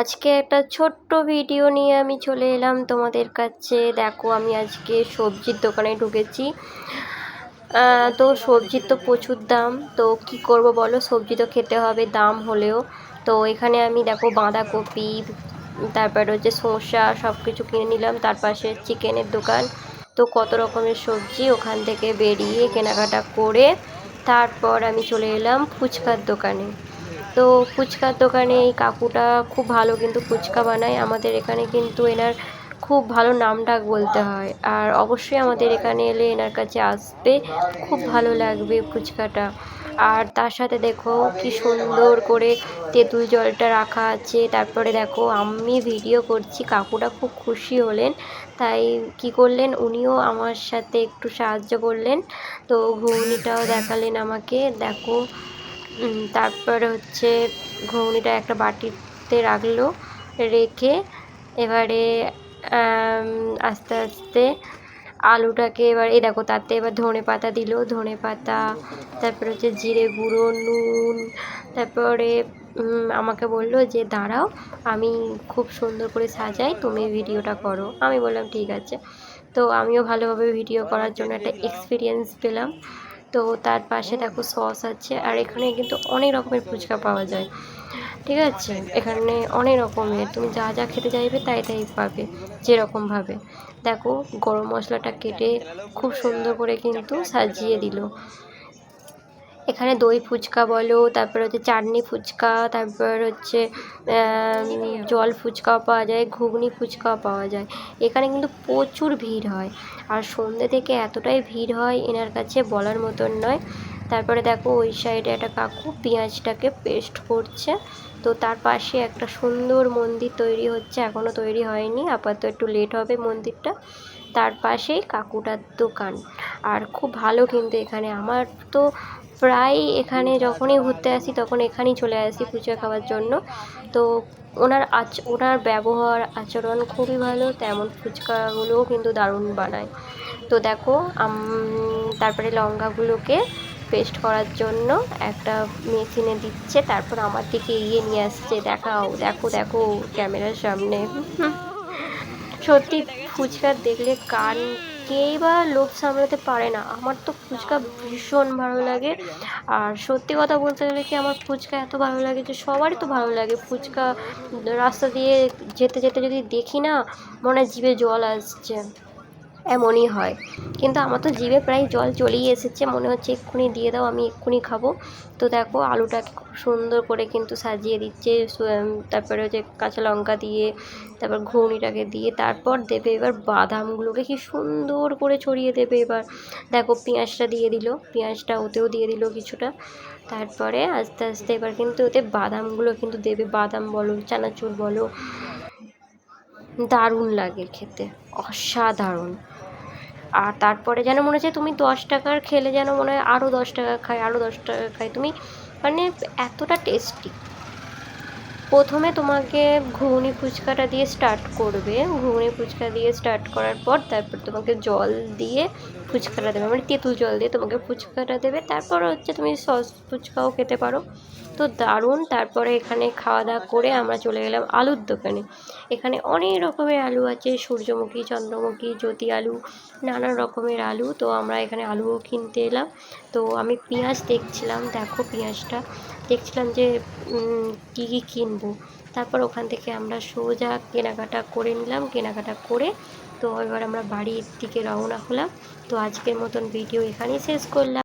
আজকে একটা ছোট্ট ভিডিও নিয়ে আমি চলে এলাম তোমাদের কাছে। দেখো, আমি আজকে সবজির দোকানে ঢুকেছি। তো সবজির তো প্রচুর দাম। তো কি করব বলো? সবজি তো খেতে হবে, দাম হলেও। তো এখানে আমি দেখো বাঁধাকপি, তারপর হচ্ছে শসা সব কিছু কিনে নিলাম। তার পাশে চিকেনের দোকান। তো কত রকমের সবজি ওখান থেকে বেরিয়ে কেনাকাটা করে তারপর আমি চলে এলাম ফুচকার দোকানে। তো ফুচকার দোকানে এই কাকুটা খুব ভালো কিন্তু ফুচকা বানায়। আমাদের এখানে কিন্তু এনার খুব ভালো নাম ডাক বলতে হয়। আর অবশ্যই আমাদের এখানে এলে এনার কাছে আসবে খুব ভালো লাগবে ফুচকাটা। আর তার সাথে দেখো কি সুন্দর করে তেঁতুল জলটা রাখা আছে। তারপরে দেখো আমি ভিডিও করছি, কাকুটা খুব খুশি হলেন। তাই কি করলেন? উনিও আমার সাথে একটু সাহায্য করলেন। তো ঘুগনিটাও দেখালেন আমাকে। দেখো তারপরে হচ্ছে ঘুগনিটা একটা বাটিতে রাখল, রেখে এবারে আস্তে আস্তে আলুটাকে এবার, এই দেখো তাতে এবার ধনে পাতা দিল, ধনে পাতা, তারপরে হচ্ছে জিরে গুঁড়ো, নুন, তারপরে আমাকে বলল যে দাঁড়াও, আমি খুব সুন্দর করে সাজাই, তুমি ভিডিওটা করো। আমি বললাম, ঠিক আছে। তো আমিও ভালোভাবে ভিডিও করার জন্য একটা এক্সপিরিয়েন্স পেলাম। তো তার পাশে দেখো সস আছে, আর এখানে কিন্তু অনেক রকমের ফুচকা পাওয়া যায়। ঠিক আছে? এখানে অনেক রকমের, তুমি যা যা খেতে চাইবে তাই তাই পাবে যেরকমভাবে দেখো, গরম মশলাটা কেটে খুব সুন্দর করে কিন্তু সাজিয়ে দিল। এখানে দই ফুচকা বলো, তারপর হচ্ছে চাটনি ফুচকা, তারপর হচ্ছে জল ফুচকাও পাওয়া যায়, ঘুগনি ফুচকাও পাওয়া যায়। এখানে কিন্তু প্রচুর ভিড় হয়। আর সন্ধ্যে থেকে এতটাই ভিড় হয় এনার কাছে বলার মতন নয়। তারপরে দেখো ওই সাইডে একটা কাকু পেঁয়াজটাকে পেস্ট করছে। তো তার পাশে একটা সুন্দর মন্দির তৈরি হচ্ছে এখনও তৈরি হয়নি, আপাতত একটু লেট হবে মন্দিরটা। তার পাশেই কাকুটার দোকান। আর খুব ভালো কিন্তু এখানে। আমার তো প্রায় এখানে যখনই ঘুরতে আসি তখন এখানেই চলে আসি ফুচকা খাওয়ার জন্য। তো ওনার আচ, ওনার ব্যবহার, আচরণ খুবই ভালো, তেমন ফুচকাগুলোও কিন্তু দারুণ বানায়। তো দেখো তারপরে লঙ্কাগুলোকে পেস্ট করার জন্য একটা মেশিনে দিচ্ছে, তারপর আমার দিকে এগিয়ে নিয়ে আসছে, দেখাও, দেখো দেখো, ক্যামেরার সামনে। সত্যি, ফুচকা দেখলে কান কেই বা লোভ সামলাতে পারে না। আমার তো ফুচকা ভীষণ ভালো লাগে। আর সত্যি কথা বলতে গেলে কি আমার ফুচকা এত ভালো লাগে যে সবারই তো ভালো লাগে। ফুচকা রাস্তা দিয়ে যেতে যেতে যদি দেখি না, মনে হয় জিভে জল আসছে। এমনই হয়। কিন্তু আমার তো জিভে প্রায় জল চলেই এসেছে, মনে হচ্ছে এক্ষুনি দিয়ে দাও, আমি এক্ষুনি খাব। তো দেখো, আলুটাকে খুব সুন্দর করে কিন্তু সাজিয়ে দিচ্ছে তারপরে হচ্ছে কাঁচা লঙ্কা দিয়ে, তারপর ঘুগনিটাকে দিয়ে, তারপর দেবে এবার বাদামগুলোকে। কি সুন্দর করে ছড়িয়ে দেবে এবার। দেখো, পেঁয়াজটা দিয়ে দিল, পেঁয়াজটা ওতেও দিয়ে দিল কিছুটা। তারপরে আস্তে আস্তে এবার কিন্তু ওতে বাদামগুলো কিন্তু দেবে। বাদাম বলো, চানাচুর বলো, দারুণ লাগে খেতে, অসাধারণ। আর তারপরে যেন মনে হচ্ছে তুমি দশ টাকার খেলে যেন মনে হয় আরও দশ টাকা খাই আরও দশ টাকা খাই তুমি মানে এতটা টেস্টি প্রথমে তোমাকে ঘুগনি ফুচকাটা দিয়ে স্টার্ট করবে। ঘুগনি ফুচকা দিয়ে স্টার্ট করার পর তারপর তোমাকে জল দিয়ে ফুচকাটা দেবে। মানে তেঁতুল জল দিয়ে তোমাকে ফুচকাটা দেবে। তারপর হচ্ছে তুমি সস ফুচকাও খেতে পারো। তো দারুণ। তারপরে এখানে খাওয়া দাওয়া করে আমরা চলে গেলাম আলুর দোকানে। এখানে অনেক রকমের আলু আছে। সূর্যমুখী, চন্দ্রমুখী, জ্যোতি আলু, নানান রকমের আলু। তো আমরা এখানে আলুও কিনতে এলাম। তো আমি পেঁয়াজ দেখছিলাম। দেখো পেঁয়াজটা। দেখছিলাম যে কী কী কিনবো। তারপর ওখান থেকে আমরা সোজা কেনাকাটা করে নিলাম, কেনাকাটা করে তো এবার আমরা বাড়ির দিকে রওনা হলাম। তো আজকের মতন ভিডিও এখানেই শেষ করলাম।